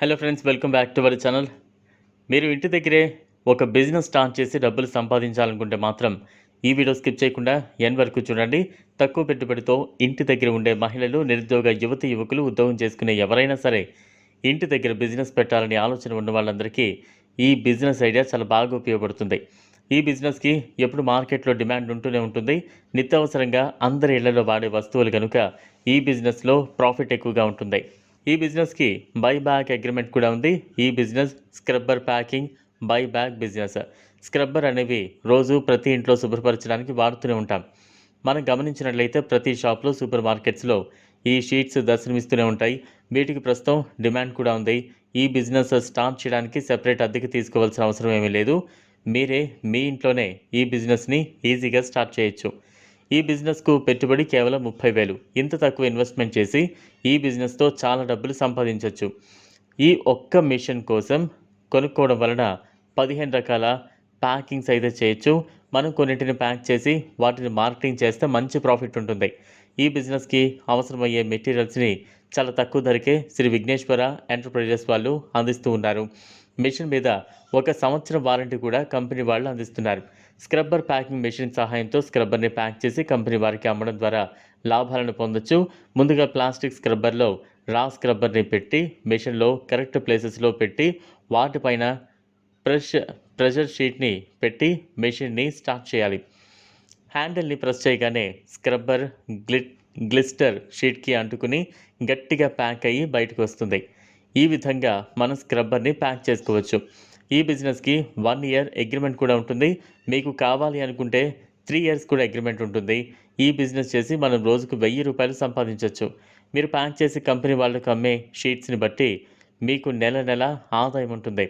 Hello friends welcome back to our channel మీరు ఇంటి దగ్గరే ఒక బిజినెస్ స్టార్ట్ చేసి డబ్బులు సంపాదించాలనుకుంటే మాత్రం ఈ వీడియో స్కిప్ చేయకుండా ఎన్ వరకు చూడండి. తక్కువ పెట్టుబడితో ఇంటి దగ్గర ఉండే మహిళలు నిరుద్యోగ యువతి యువకులు ఉద్యోగం చేసుకునే ఎవరైనా సరే ఇంటి దగ్గర బిజినెస్ పెట్టాలని ఆలోచన ఉన్న వాళ్ళందరికీ ఈ బిజినెస్ ఐడియా చాలా బాగా ఉపయోగపడుతుంది. ఈ బిజినెస్కి ఎప్పుడు మార్కెట్లో డిమాండ్ ఉంటూనే ఉంటుంది. నిత్యావసరంగా అందరి ఇళ్ళలో వాడే వస్తువులు కనుక ఈ బిజినెస్లో ప్రాఫిట్ ఎక్కువగా ఉంటుంది. ఈ బిజినెస్కి బై బ్యాక్ అగ్రిమెంట్ కూడా ఉంది. ఈ business scrubber packing buy back business. Scrubber అనేవి రోజు ప్రతి ఇంట్లో శుభ్రపరచడానికి వాడుతూనే ఉంటాం. మనం గమనించినట్లయితే ప్రతి షాప్లో సూపర్ మార్కెట్స్లో ఈ షీట్స్ దర్శనమిస్తూనే ఉంటాయి. వీటికి ప్రస్తుతం డిమాండ్ కూడా ఉంది. ఈ బిజినెస్ స్టార్ట్ చేయడానికి సెపరేట్ అద్దెకి తీసుకోవాల్సిన అవసరం ఏమీ లేదు. మీరే మీ ఇంట్లోనే ఈ బిజినెస్ని ఈజీగా స్టార్ట్ చేయొచ్చు. ఈ బిజినెస్కు పెట్టుబడి కేవలం ముప్పై వేలు. ఇంత తక్కువ ఇన్వెస్ట్మెంట్ చేసి ఈ బిజినెస్తో చాలా డబ్బులు సంపాదించవచ్చు ఈ ఒక్క మిషన్ కోసం కొనుక్కోవడం వలన పదిహేను రకాల ప్యాకింగ్స్ అయితే చేయొచ్చు. మనం కొన్నింటిని ప్యాక్ చేసి వాటిని మార్కెటింగ్ చేస్తే మంచి ప్రాఫిట్ ఉంటుంది. ఈ బిజినెస్కి అవసరమయ్యే మెటీరియల్స్ని చాలా తక్కువ ధరకే శ్రీ విఘ్నేశ్వర ఎంటర్ప్రైజెస్ వాళ్ళు అందిస్తూ ఉన్నారు. మిషన్ మీద ఒక సంవత్సరం వారంటీ కూడా కంపెనీ వాళ్ళు అందిస్తున్నారు. స్క్రబ్బర్ ప్యాకింగ్ మెషిన్ సహాయంతో స్క్రబ్బర్ని ప్యాక్ చేసి కంపెనీ వారికి అమ్మడం ద్వారా లాభాలను పొందొచ్చు. ముందుగా ప్లాస్టిక్ స్క్రబ్బర్లో రా స్క్రబ్బర్ని పెట్టి మెషిన్లో కరెక్ట్ ప్లేసెస్లో పెట్టి వాటిపైన ప్రెష్ ప్రెషర్ షీట్ని పెట్టి మెషిన్ని స్టార్ట్ చేయాలి. హ్యాండిల్ని ప్రెస్ చేయగానే స్క్రబ్బర్ గ్లిట్ గ్లిస్టర్ షీట్కి అంటుకుని గట్టిగా ప్యాక్ అయ్యి బయటకు వస్తుంది. ఈ విధంగా మనం స్క్రబ్బర్ని ప్యాక్ చేసుకోవచ్చు. ఈ బిజినెస్కి వన్ ఇయర్ అగ్రిమెంట్ కూడా ఉంటుంది. మీకు కావాలి అనుకుంటే త్రీ ఇయర్స్ కూడా అగ్రిమెంట్ ఉంటుంది. ఈ బిజినెస్ చేసి మనం రోజుకు వెయ్యి రూపాయలు సంపాదించవచ్చు మీరు ప్యాక్ చేసి కంపెనీ వాళ్ళకు అమ్మే షీట్స్ని బట్టి మీకు నెల నెల ఆదాయం ఉంటుంది.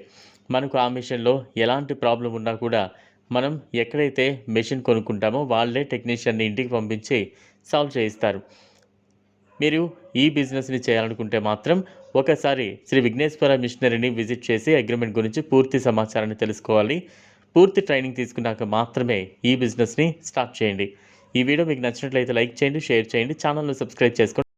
మనకు ఆ మిషన్లో ఎలాంటి ప్రాబ్లం ఉన్నా కూడా మనం ఎక్కడైతే మెషిన్ కొనుక్కుంటామో వాళ్ళే టెక్నీషియన్ని ఇంటికి పంపించి సాల్వ్ చేయిస్తారు. మీరు ఈ బిజినెస్ని చేయాలనుకుంటే మాత్రం ఒకసారి శ్రీ విఘ్నేశ్వర మిషనరీని విజిట్ చేసి అగ్రిమెంట్ గురించి పూర్తి సమాచారాన్ని తెలుసుకోవాలి. పూర్తి ట్రైనింగ్ తీసుకున్నాక మాత్రమే ఈ బిజినెస్ని స్టార్ట్ చేయండి. ఈ వీడియో మీకు నచ్చినట్లయితే లైక్ చేయండి షేర్ చేయండి ఛానల్ను సబ్స్క్రైబ్ చేసుకోండి.